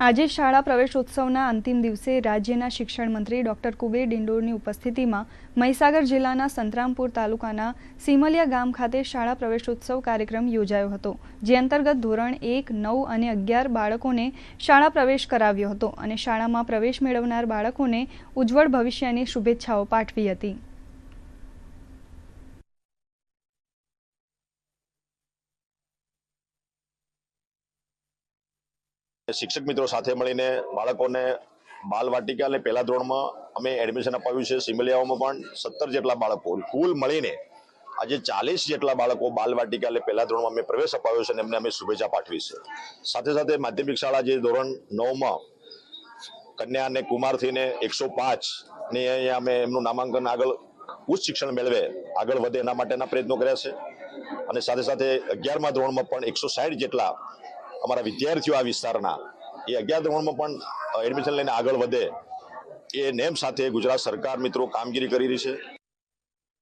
આજે શાળા પ્રવેશોત્સવના અંતિમ દિવસે રાજ્યના શિક્ષણ મંત્રી ડોક્ટર કુબેર ડિંડોરની ઉપસ્થિતિમાં મહીસાગર જિલ્લાના સંતરામપુર તાલુકાના સિમલિયા ગામ ખાતે શાળા પ્રવેશોત્સવ કાર્યક્રમ યોજાયો હતો, જે અંતર્ગત ધોરણ એક, નવ અને અગિયાર બાળકોને શાળા પ્રવેશ કરાવ્યો હતો અને શાળામાં પ્રવેશ મેળવનાર બાળકોને ઉજ્જવળ ભવિષ્યની શુભેચ્છાઓ પાઠવી હતી. શિક્ષક મિત્રો સાથે મળીને બાળકોને બાલ વાટિકા અને પહેલા ધોરણમાં અમે એડમિશન અપાવ્યું છે. સિમલિયાઓમાં પણ સત્તર જેટલા બાળકો, કુલ મળીને આજે ચાલીસ જેટલા બાળકો બાલ વાટિકા એટલે પહેલા ધોરણમાં અમે પ્રવેશ અપાવ્યો છે અને એમને અમે શુભેચ્છા પાઠવી છે. સાથે સાથે માધ્યમિક શાળા જે ધોરણ નવમાં કન્યા અને કુમારથીને એકસો પાંચ ને અહીંયા અમે એમનું નામાંકન આગળ ઉચ્ચ શિક્ષણ મેળવે, આગળ વધે એના માટેના પ્રયત્નો કર્યા છે. અને સાથે સાથે અગિયારમા ધોરણમાં પણ એકસો સાઠ જેટલા અમારા વિદ્યાર્થીઓ આ વિસ્તારના, એ અગિયાર ધોરણમાં પણ એડમિશન લઈને આગળ વધે. એ નેમ સાથે ગુજરાત સરકાર મિત્રો કામગીરી કરી રહી છે.